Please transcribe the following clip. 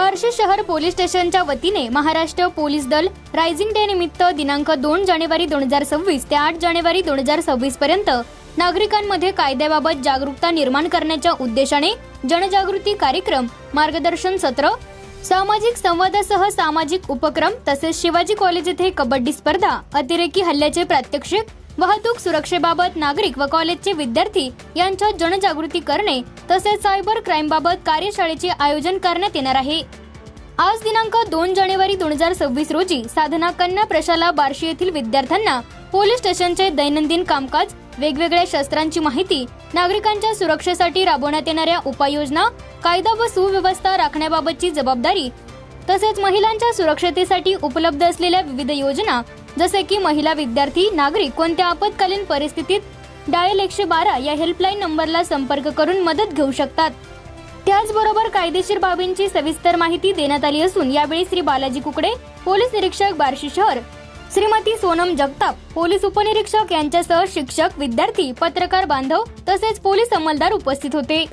बार्शी शहर पोलीस स्टेशनच्या वतीने महाराष्ट्र पोलीस दल रायझिंग डे निमित्त दिनांक दोन जानेवारी दोन हजार सव्वीस ते आठ जानेवारी दोन हजार सव्वीस पर्यंत नागरिकांमध्ये कायद्याबाबत जागरूकता निर्माण करण्याच्या उद्देशाने जनजागृती कार्यक्रम मार्गदर्शन सत्र सामाजिक संवादासह सामाजिक उपक्रम तसेच शिवाजी कॉलेज येथे कबड्डी स्पर्धा अतिरेकी हल्ल्याचे प्रात्यक्षिक वाहतूक सुरक्षेबाबत नागरिक व कॉलेजचे विद्यार्थी यांच्यात जनजागृती करणे तसेच सायबर क्राईम बाबत कार्यशाळेचे आयोजन करण्यात येणार आहे. आज दिनांक दोन जानेवारी दोन हजार सव्वीस रोजी साधना कन्या प्रशाला बार्शी येथील विद्यार्थ्यांना पोलीस स्टेशनचे दैनंदिन कामकाज वेगवेगळ्या शस्त्रांची माहिती नागरिकांच्या सुरक्षेसाठी राबवण्यात येणाऱ्या उपाययोजना कायदा व सुव्यवस्था राखण्याबाबतची जबाबदारी तसेच महिलांच्या सुरक्षतेसाठी उपलब्ध असलेल्या विविध योजना जसे की महिला विद्यार्थी नागरिक कोणत्या आपत्कालीन परिस्थितीत डायल एकशे बारा या हेल्पलाईन नंबरला संपर्क करून मदत घेऊ शकतात. त्याचबरोबर कायदेशीर बाबींची सविस्तर माहिती देण्यात आली असून यावेळी श्री बालाजी कुकडे पोलीस निरीक्षक बार्शी शहर श्रीमती सोनम जगताप पोलीस उपनिरीक्षक यांच्यासह शिक्षक विद्यार्थी पत्रकार बांधव तसेच पोलीस अंमलदार उपस्थित होते.